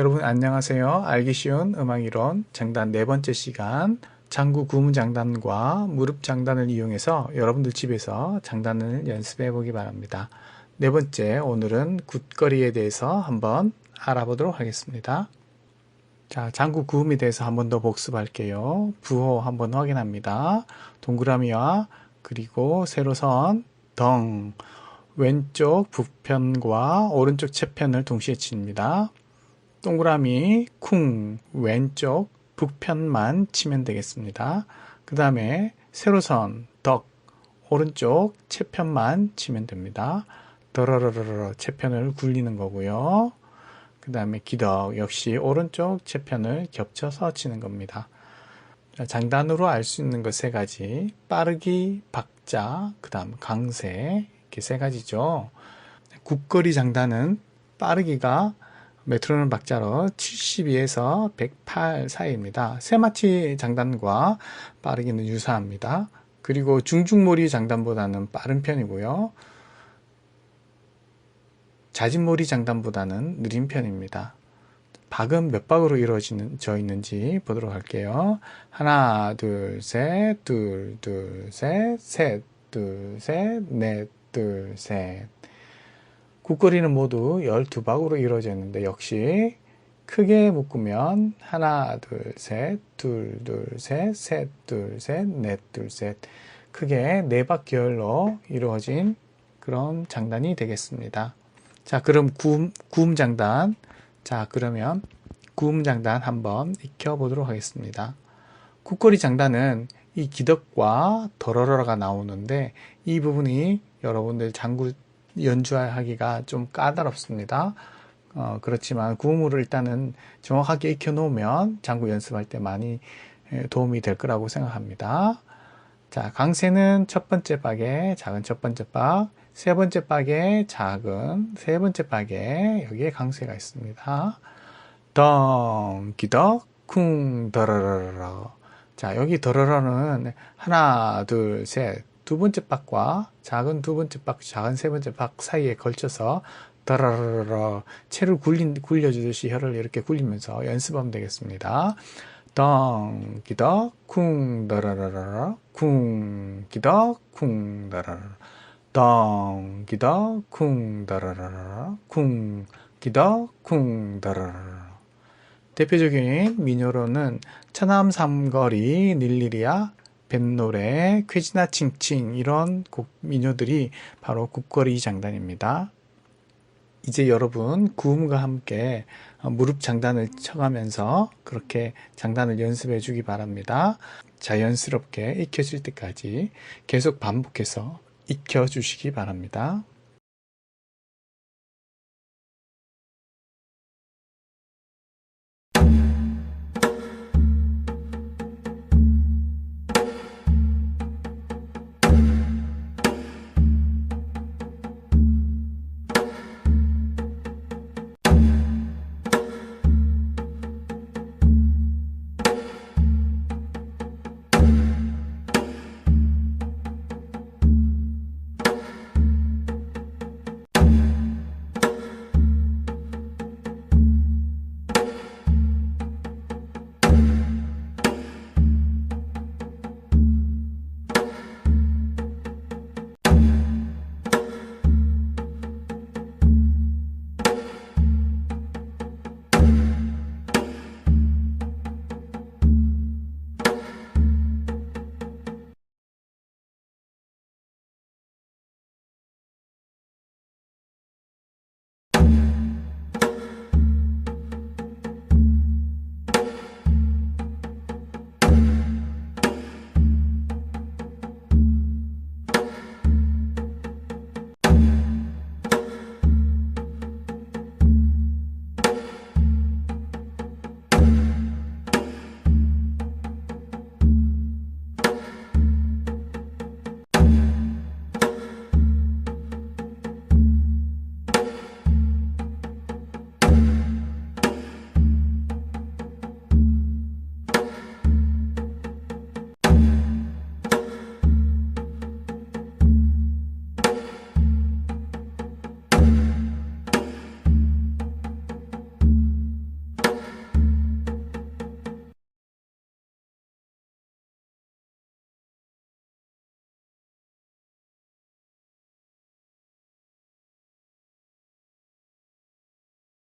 여러분 안녕하세요. 알기 쉬운 음악 이론 장단 네 번째 시간 장구 구문 장단과 무릎 장단을 이용해서 여러분들 집에서 장단을 연습해 보기 바랍니다. 네 번째 오늘은 굿거리에 대해서 한번 알아보도록 하겠습니다. 자, 장구 구음에 대해서 한번 더 복습할게요. 부호 한번 확인합니다. 동그라미와 그리고 세로선 덩 왼쪽 북편과 오른쪽 채편을 동시에 칩니다. 동그라미 쿵 왼쪽 북편만 치면 되겠습니다. 그 다음에 세로선 덕 오른쪽 채편만 치면 됩니다. 더러러러러 채편을 굴리는 거고요. 그 다음에 기덕 역시 오른쪽 채편을 겹쳐서 치는 겁니다. 장단으로 알 수 있는 것 세 가지 빠르기, 박자, 그 다음 강세 이렇게 세 가지죠. 국거리 장단은 빠르기가 메트로놈 박자로 72에서 108 사이입니다. 세마치 장단과 빠르기는 유사합니다. 그리고 중중몰이 장단보다는 빠른 편이고요. 자진몰이 장단보다는 느린 편입니다. 박은 몇 박으로 이루어져 있는지 보도록 할게요. 하나, 둘, 셋, 둘, 둘, 셋, 셋, 둘, 셋, 넷, 둘, 셋. 국거리는 모두 12박으로 이루어져 있는데 역시 크게 묶으면 하나, 둘, 셋, 둘, 둘, 셋, 셋, 둘, 셋, 넷, 둘, 셋 크게 네박 계열로 이루어진 그런 장단이 되겠습니다. 자, 그럼 구음, 구음 장단. 자, 그러면 구음 장단 한번 익혀 보도록 하겠습니다. 국거리 장단은 이 기덕과 더러러가 나오는데 이 부분이 여러분들 장구 연주하기가 좀 까다롭습니다. 어, 그렇지만 구음으로 일단은 정확하게 익혀 놓으면 장구 연습할 때 많이 도움이 될 거라고 생각합니다. 자, 강세는 첫 번째 박에 작은 첫 번째 박, 세 번째 박에 작은 세 번째 박에 여기에 강세가 있습니다. 덩, 기덕, 쿵, 더러러러. 자, 여기 더러러는 하나, 둘, 셋, 두 번째 박과 작은 두 번째 박, 작은 세 번째 박 사이에 걸쳐서 더러러러 채를 굴린, 굴려주듯이 혀를 이렇게 굴리면서 연습하면 되겠습니다. 덩, 기덕, 쿵, 더러러러, 쿵, 기덕, 쿵, 더러러. 덩, 기덕, 쿵, 더러러러, 쿵, 기덕, 쿵, 더러러. 대표적인 민요로는 천암 삼거리, 닐리리아, 뱃노래, 쾌지나 칭칭 이런 곡 민요들이 바로 국거리 장단입니다. 이제 여러분 구음과 함께 무릎 장단을 쳐가면서 그렇게 장단을 연습해 주기 바랍니다. 자연스럽게 익혀질 때까지 계속 반복해서 익혀 주시기 바랍니다.